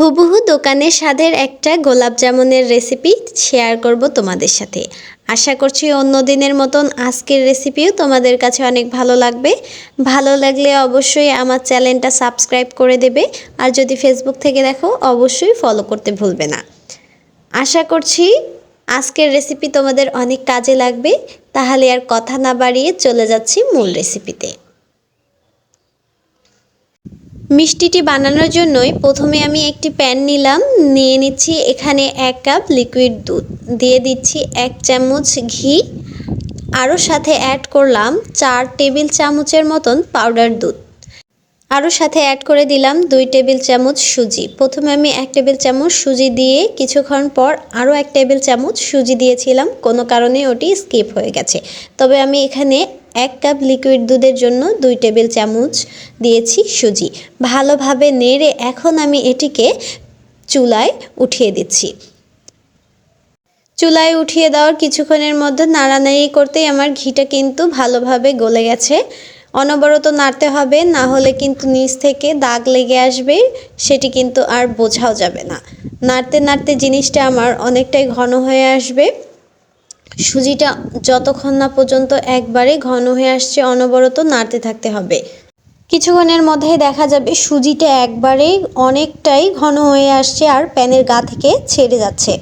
হুবহু দোকানের স্বাদের একটা গোলাপ জামুনের রেসিপি শেয়ার করব তোমাদের সাথে। আশা করছি অন্য দিনের মতন আজকের রেসিপিও তোমাদের কাছে অনেক ভালো লাগবে। ভালো লাগলে অবশ্যই আমার চ্যানেলটা সাবস্ক্রাইব করে দেবে। আর যদি ফেসবুক থেকে দেখো, অবশ্যই ফলো করতে ভুলবে না। আশা করছি আজকের রেসিপি তোমাদের অনেক কাজে লাগবে। তাহলে আর কথা না বাড়িয়ে চলে যাচ্ছি মূল রেসিপিতে মিষ্টিটি বানানোর জন্যই প্রথমে আমি একটি প্যান নিলাম। নিয়ে নিচ্ছি এখানে এক কাপ লিকুইড দুধ। দিয়ে দিচ্ছি এক চামচ ঘি। আরও সাথে অ্যাড করলাম চার টেবিল চামচের মতন পাউডার দুধ। আরও সাথে অ্যাড করে দিলাম দুই টেবিল চামচ সুজি। প্রথমে আমি এক টেবিল চামচ সুজি দিয়ে কিছুক্ষণ পর আরও এক টেবিল চামচ সুজি দিয়েছিলাম। কোনো কারণে ওটি স্কিপ হয়ে গেছে। তবে আমি এখানে এক কাপ লিকুইড দুধের জন্য দুই টেবিল চামচ দিয়েছি সুজি। ভালোভাবে নেড়ে এখন আমি এটিকে চুলায় উঠিয়ে দিচ্ছি। চুলায় উঠিয়ে দেওয়ার কিছুক্ষণের মধ্যে নাড়ানাড়ি করতেই আমার ঘিটা কিন্তু ভালোভাবে গলে গেছে। অনবরত নাড়তে হবে, না হলে কিন্তু নিচ থেকে দাগ লেগে আসবে, সেটি কিন্তু আর বোঝাও যাবে না। নাড়তে নাড়তে জিনিসটা আমার অনেকটাই ঘন হয়ে আসবে। সুজিটা যতক্ষণ না পর্যন্ত একবারে ঘন হয়ে আসছে, অনবরত নাড়তে থাকতে হবে। কিছুক্ষণের মধ্যে দেখা যাবে সুজিটা একবারেই অনেকটাই ঘন হয়ে আসছে আর প্যানের গা থেকে ছেড়ে যাচ্ছে।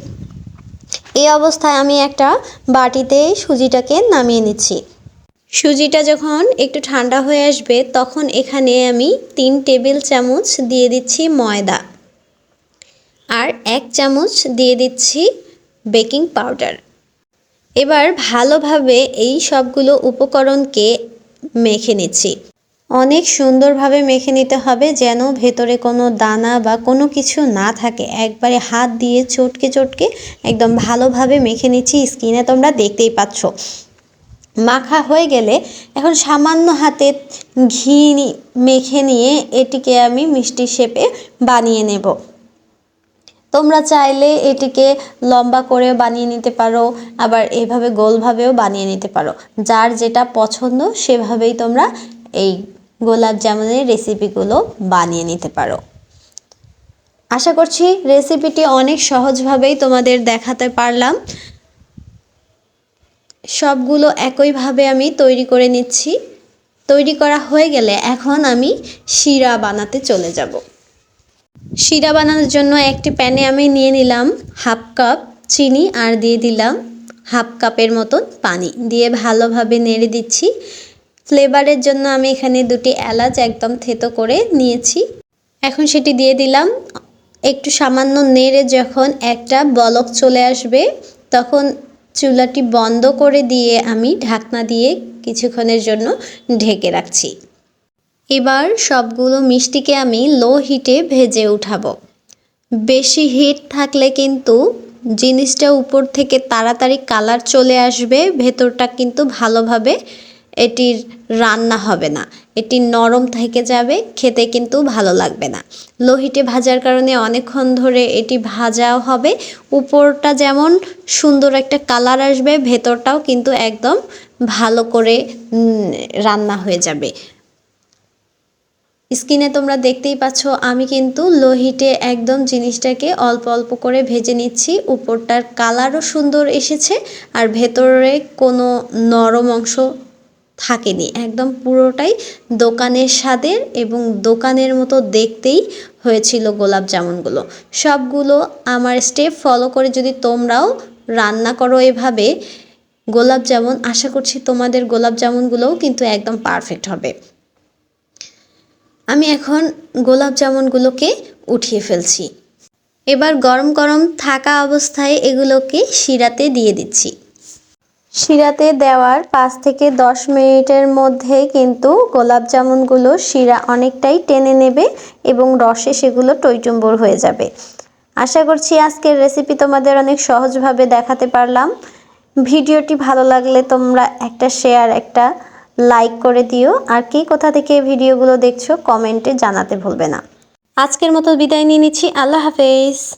এই অবস্থায় আমি একটা বাটিতে সুজিটাকে নামিয়ে নিচ্ছি। সুজিটা যখন একটু ঠান্ডা হয়ে আসবে, তখন এখানে আমি তিন টেবিল চামচ দিয়ে দিচ্ছি ময়দা আর এক চামচ দিয়ে দিচ্ছি বেকিং পাউডার। এবার ভালোভাবে এই সবগুলো উপকরণকে মেখে নিচ্ছি। অনেক সুন্দরভাবে মেখে নিতে হবে যেন ভেতরে কোনো দানা বা কোনো কিছু না থাকে। একবারে হাত দিয়ে চটকে চটকে একদম ভালোভাবে মেখে নিচ্ছি। স্কিনে তোমরা দেখতেই পাচ্ছ। মাখা হয়ে গেলে এখন সামান্য হাতে ঘি মেখে নিয়ে এটিকে আমি মিষ্টি শেপে বানিয়ে নেব। তোমরা চাইলে এটিকে লম্বা করেও বানিয়ে নিতে পারো, আবার এভাবে গোলভাবেও বানিয়ে নিতে পারো। যার যেটা পছন্দ, সেভাবেই তোমরা এই গোলাপ জামুনের রেসিপিগুলো বানিয়ে নিতে পারো। আশা করছি রেসিপিটি অনেক সহজভাবেই তোমাদের দেখাতে পারলাম। সবগুলো একইভাবে আমি তৈরি করে নিচ্ছি। তৈরি করা হয়ে গেলে এখন আমি শিরা বানাতে চলে যাব। শিরা বানানোর জন্য একটি প্যানে আমি নিয়ে নিলাম হাফ কাপ চিনি আর দিয়ে দিলাম হাফ কাপের মতন পানি। দিয়ে ভালোভাবে নেড়ে দিচ্ছি। ফ্লেভারের জন্য আমি এখানে দুটি এলাচ একদম থেতো করে নিয়েছি। এখন সেটি দিয়ে দিলাম। একটু সামান্য নেড়ে যখন একটা বলক চলে আসবে, তখন চুলাটি বন্ধ করে দিয়ে আমি ঢাকনা দিয়ে কিছুক্ষণের জন্য ঢেকে রাখছি। এবার সবগুলো মিষ্টিকে আমি লো হিটে ভেজে উঠাবো। বেশি হিট থাকলে কিন্তু জিনিসটা উপর থেকে তাড়াতাড়ি কালার চলে আসবে, ভেতরটা কিন্তু ভালোভাবে এটির রান্না হবে না। এটি নরম থেকে যাবে, খেতে কিন্তু ভালো লাগবে না। লো হিটে ভাজার কারণে অনেকক্ষণ ধরে এটি ভাজাও হবে। উপরটা যেমন সুন্দর একটা কালার আসবে, ভেতরটাও কিন্তু একদম ভালো করে রান্না হয়ে যাবে। স্কিনে তোমরা দেখতেই পাচ্ছ, আমি কিন্তু লোহিটে একদম জিনিসটাকে অল্প অল্প করে ভেজে নিচ্ছি। উপরটার কালারও সুন্দর এসেছে আর ভেতরে কোনো নরম অংশ থাকেনি। একদম পুরোটাই দোকানের স্বাদের এবং দোকানের মতো দেখতেই হয়েছিল গোলাপ জামুনগুলো। সবগুলো আমার স্টেপ ফলো করে যদি তোমরাও রান্না করো এভাবে, গোলাপ জামুন, আশা করছি তোমাদের গোলাপ জামুনগুলোও কিন্তু একদম পারফেক্ট হবে। আমি এখন গোলাপ জামুনগুলোকে উঠিয়ে ফেলছি। এবার গরম গরম থাকা অবস্থায় এগুলোকে শিরাতে দিয়ে দিচ্ছি। শিরাতে দেওয়ার পাঁচ থেকে দশ মিনিটের মধ্যে কিন্তু গোলাপ জামুনগুলো শিরা অনেকটাই টেনে নেবে এবং রসে সেগুলো টইটুম্বর হয়ে যাবে। আশা করছি আজকের রেসিপি তোমাদের অনেক সহজভাবে দেখাতে পারলাম। ভিডিওটি ভালো লাগলে তোমরা একটা শেয়ার একটা লাইক করে দিও। আর কে কোথা থেকে ভিডিওগুলো দেখছ, কমেন্টে জানাতে ভুলবে না। আজকের মতো বিদায় নিয়ে নিচ্ছি। আল্লাহ হাফেজ।